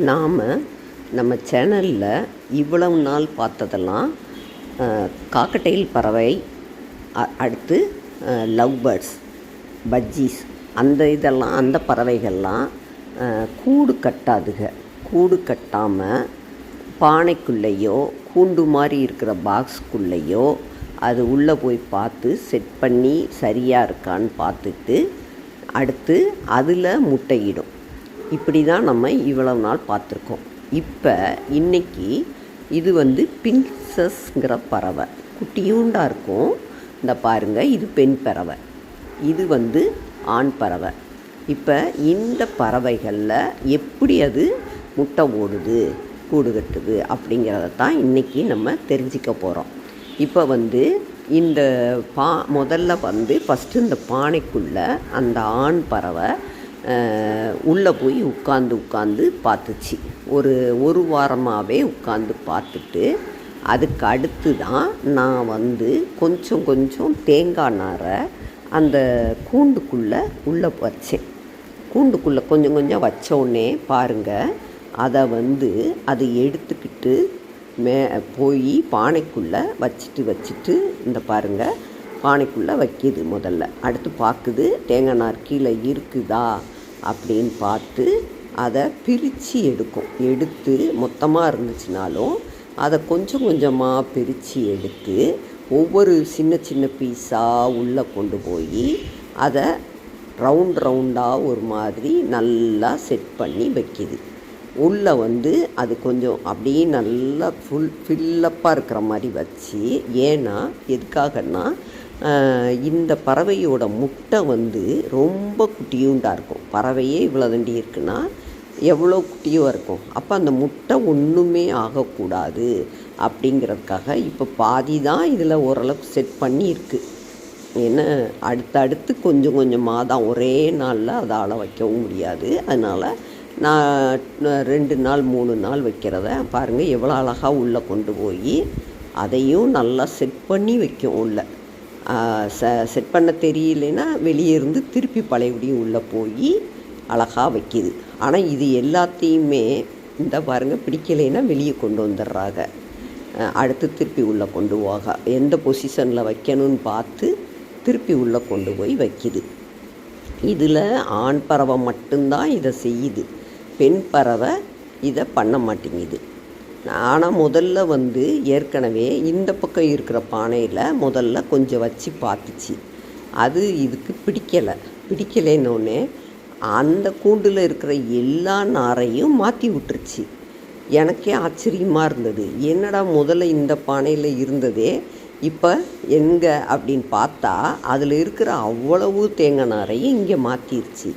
நாம் நம்ம சேனலில் இவ்வளவு நாள் பார்த்ததெல்லாம் காக்கட்டைல் பறவை அடுத்து லவ் பேர்ட்ஸ் பஜ்ஜீஸ் அந்த இதெல்லாம் அந்த பறவைகள்லாம் கூடு கட்டாதுக. கூடு கட்டாமல் பானைக்குள்ளேயோ கூண்டு மாதிரி இருக்கிற பாக்ஸ்க்குள்ளேயோ அது உள்ளே போய் பார்த்து செட் பண்ணி சரியாக இருக்கான்னு பார்த்துட்டு அடுத்து அதில் முட்டையிடும். இப்படி தான் நம்ம இவ்வளவு நாள் பார்த்துருக்கோம். இப்போ இன்றைக்கி இது வந்து பின்சஸ்ங்கிற பறவை. குட்டியூண்டாக இருக்கும். இந்த பாருங்கள் இது பெண் பறவை. இது வந்து ஆண் பறவை. இப்போ இந்த பறவைகளில் எப்படி அது முட்டை ஓடுது கூடு கட்டுது அப்படிங்கிறத தான் இன்றைக்கி நம்ம தெரிஞ்சிக்க போகிறோம் இப்போ வந்து இந்த பா முதல்ல வந்து ஃபஸ்ட்டு இந்த பானைக்குள்ளே அந்த ஆண் பறவை உள்ளே போய் உட்காந்து உட்காந்து பார்த்துச்சு. ஒரு ஒரு வாரமாகவே உட்காந்து பார்த்துட்டு அதுக்கு அடுத்து தான் நான் வந்து கொஞ்சம் கொஞ்சம் தேங்காய் நாரை அந்த கூண்டுக்குள்ளே உள்ளே வச்சேன். கூண்டுக்குள்ளே கொஞ்சம் கொஞ்சம் வச்சோடனே பாருங்கள் அதை வந்து அதை எடுத்துக்கிட்டு மே போய் பானைக்குள்ளே வச்சுட்டு வச்சுட்டு இந்த பாருங்கள் பானைக்குள்ளே வைக்கிது முதல்ல. அடுத்து பார்க்குது தேங்காய் நார் கீழே இருக்குதா? அப்படின்னு பார்த்து அதை பிரித்து எடுக்கும். எடுத்து மொத்தமாக இருந்துச்சுனாலும் அதை கொஞ்சம் கொஞ்சமாக பிரித்து எடுத்து ஒவ்வொரு சின்ன சின்ன பீஸாக உள்ளே கொண்டு போய் அதை ரவுண்ட் ரவுண்டாக ஒரு மாதிரி நல்லா செட் பண்ணி வைக்கிது. உள்ளே வந்து அது கொஞ்சம் அப்படியே நல்லா ஃபுல் ஃபில்லப்பாக இருக்கிற மாதிரி வச்சு ஏன்னா எதுக்காகன்னா இந்த பறவையோட முட்டை வந்து ரொம்ப குட்டியூண்டாக இருக்கும். பறவையே இவ்வளோ தண்டி இருக்குன்னா எவ்வளோ குட்டியாக இருக்கும். அப்போ அந்த முட்டை ஒன்றுமே ஆகக்கூடாது அப்படிங்கிறதுக்காக இப்போ பாதி தான் இதில் ஓரளவுக்கு செட் பண்ணியிருக்கு ஏன்னா அடுத்தடுத்து கொஞ்சம் கொஞ்சமாக தான் ஒரே நாளில் அதால் வைக்கவும் முடியாது. அதனால் நான் நான் ரெண்டு நாள் மூணு நாள் வைக்கிறத பாருங்கள் எவ்வளோ அழகாக உள்ளே கொண்டு போய் அதையும் நல்லா செட் பண்ணி வைக்கும் உள்ளே. ச செட் பண்ண தெரியலைன்னா வெளியே இருந்து திருப்பி பழையபடியும் உள்ளே போய் அழகாக வைக்கிது. ஆனால் இது எல்லாத்தையுமே இந்த பாருங்கள் பிடிக்கலைன்னா வெளியே கொண்டு வந்துடுறாங்க அடுத்து திருப்பி உள்ளே கொண்டு போக. எந்த பொசிஷனில் வைக்கணும்னு பார்த்து திருப்பி உள்ளே கொண்டு போய் வைக்கிது. இதில் ஆண் பறவை மட்டும்தான் இதை செய்யுது. பெண் பறவை இதை பண்ண மாட்டேங்குது. ஆனால் முதல்ல வந்து ஏற்கனவே இந்த பக்கம் இருக்கிற பானையில் முதல்ல கொஞ்சம் வச்சு பார்த்துச்சு. அது இதுக்கு பிடிக்கலை. பிடிக்கலைன்னொன்னே அந்த கூண்டில் இருக்கிற எல்லா நாரையும் மாற்றி விட்டுருச்சு. எனக்கே ஆச்சரியமாக இருந்தது. என்னடா முதல்ல இந்த பானையில் இருந்ததே? இப்போ எங்கே அப்படின்னு பார்த்தா அதில் இருக்கிற அவ்வளவு தேங்காய் நாரையும் இங்கே மாற்றிருச்சு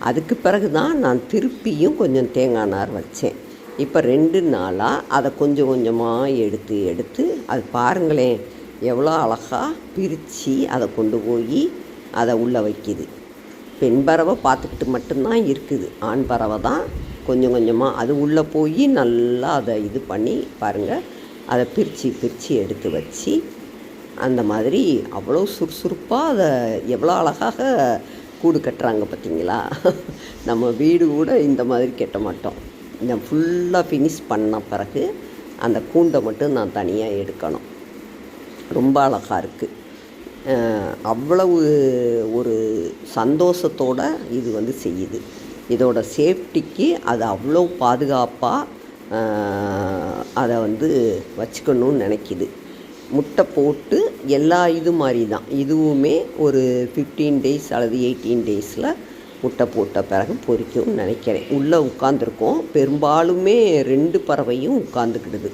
அதுக்கு பிறகு தான் நான் திருப்பியும் கொஞ்சம் தேங்காய் நார் வச்சேன். இப்போ ரெண்டு நாளாக அதை கொஞ்சம் கொஞ்சமாக எடுத்து எடுத்து அது பாருங்களேன் எவ்வளோ அழகாக பிரித்து அதை கொண்டு போய் அதை உள்ளே வைக்கிது. பெண் பறவை பார்த்துக்கிட்டு மட்டும்தான் இருக்குது. ஆண் பறவை தான் கொஞ்சம் கொஞ்சமாக அது உள்ளே போய் நல்லா அதை இது பண்ணி பாருங்கள் அதை பிரித்து பிரித்து எடுத்து வச்சு அந்த மாதிரி அவ்வளோ சுறுசுறுப்பாக அதை எவ்வளோ அழகாக கூடு கட்டுறாங்க பார்த்தீங்களா? நம்ம வீடு கூட இந்த மாதிரி கட்ட மாட்டோம். இந்த ஃபுல்லாக ஃபினிஷ் பண்ண பிறகு அந்த கூண்டை மட்டும் நான் தனியாக எடுக்கணும். ரொம்ப அழகாக இருக்குது அவ்வளவு ஒரு சந்தோஷத்தோடு இது வந்து செய்யுது. இதோட சேஃப்டிக்கு அது அவ்வளோ பாதுகாப்பாக அதை வந்து வச்சுக்கணும்னு நினைக்கிது. முட்டை போட்டு எல்லா இது மாதிரி தான் இதுவுமே ஒரு ஃபிஃப்டீன் டேஸ் அல்லது எயிட்டீன் டேஸில் முட்டை போட்ட பிறகு பொறிக்கும்னு நினைக்கிறேன். உள்ளே உட்காந்துருக்கோம் பெரும்பாலுமே ரெண்டு பறவையும் உட்காந்துக்கிடுது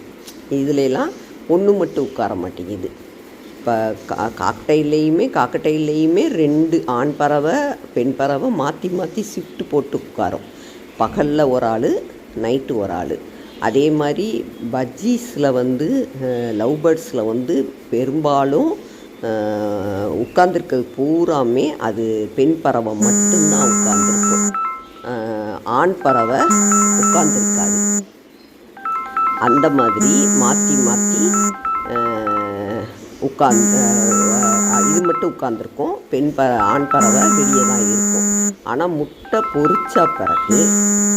இதுலலாம் ஒன்று மட்டும் உட்கார மாட்டேங்குது. இப்போ கா காக்கட்டையிலையுமே காக்கட்டையிலையுமே ரெண்டு ஆண் பறவை பெண் பறவை மாற்றி மாற்றி ஷிஃப்ட் போட்டு உட்காரும். பகலில் ஒரு ஆள் நைட்டு ஒரு ஆள். அதே மாதிரி பஜ்ஜீஸில் வந்து லவ் பேர்ட்ஸில் வந்து பெரும்பாலும் உட்காந்துருக்கிறது பூராமே அது பெண் பறவை மட்டும்தான் உட்காந்துருக்கும் ஆண் பறவை உட்காந்துருக்காது அந்த மாதிரி மாற்றி மாற்றி உட்கார்ந்து இது மட்டும் உட்காந்துருக்கும் பெண் ப ஆண் பறவை வெளியே தான் இருக்கும். ஆனால் முட்டை பொறிச்ச பிறகு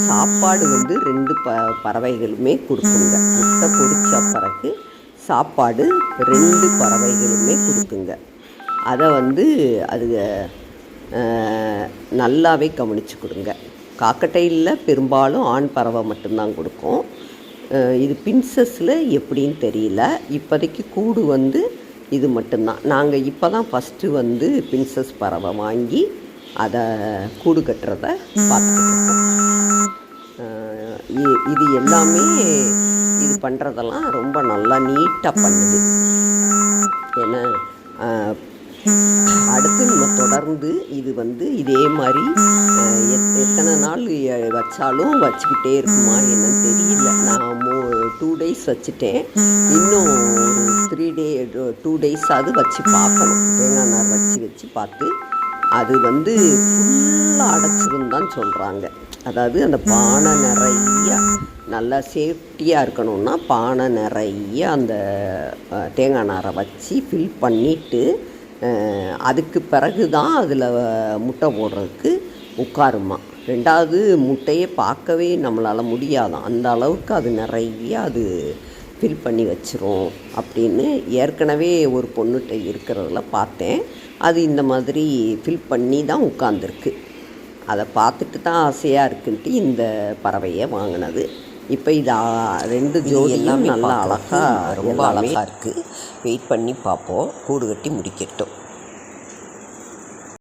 சாப்பாடு வந்து ரெண்டு ப பறவைகளுமே கொடுக்குங்க. முட்டை பொறிச்ச பிறகு சாப்பாடு ரெண்டு பறவைகளுமே கொடுக்குங்க. அதை வந்து அது நல்லாவே கவனித்து கொடுங்க. காக்கட்டையில் பெரும்பாலும் ஆண் பறவை மட்டும்தான் கொடுக்கும். இது பின்சஸில் எப்படின்னு தெரியல. இப்போதைக்கு கூடு வந்து இது மட்டும்தான். நாங்கள் இப்போ தான் ஃபஸ்ட்டு வந்து பின்சஸ் பறவை வாங்கி அதை கூடு கட்டுறத பார்த்துக்கிட்டு இருக்கோம். இது எல்லாமே இது பண்ணுறதெல்லாம் ரொம்ப நல்லா நீட்டாக பண்ணுது. ஏன்னா அடுத்து நம்ம தொடர்ந்து இது வந்து இதே மாதிரி எத்- எத்தனை நாள் வச்சாலும் வச்சுக்கிட்டே இருக்குமா என்னன்னு தெரியல. நான் மூ டூ டேஸ் வச்சுட்டேன். இன்னும் த்ரீ டே டூ டேஸாவது வச்சு பார்க்கணும். தேங்காய் நார் வச்சு வச்சு பார்த்து அது வந்து ஃபுல்லாக அடைச்சிருந்தான்னு சொல்கிறாங்க அதாவது அந்த பானை நிறைய நல்லா சேஃப்டியாக இருக்கணும்னா பானை நிறைய அந்த தேங்காய் நாரை வச்சு ஃபில் பண்ணிவிட்டு அதுக்கு பிறகு தான் அதில் முட்டை போடுறதுக்கு உட்காருமா. ரெண்டாவது முட்டையை பார்க்கவே நம்மளால் முடியாதாம் அந்த அளவுக்கு அது நிறைய அது ஃபில் பண்ணி வச்சிரும் அப்படின்னு ஏற்கனவே ஒரு பொண்ணுகிட்ட இருக்கிறதுல பார்த்தேன். அது இந்த மாதிரி ஃபில் பண்ணி தான் உட்காந்துருக்கு அதை பார்த்துட்டு தான் ஆசையாக இருக்குன்ட்டு இந்த பறவையை வாங்கினது. இப்போ இது ரெண்டு ஜோடி எல்லாமே நல்லா அழகாக ரொம்ப அழகாக இருக்குது வெயிட் பண்ணி பார்ப்போம். கூடு கட்டி முடிக்கட்டும்.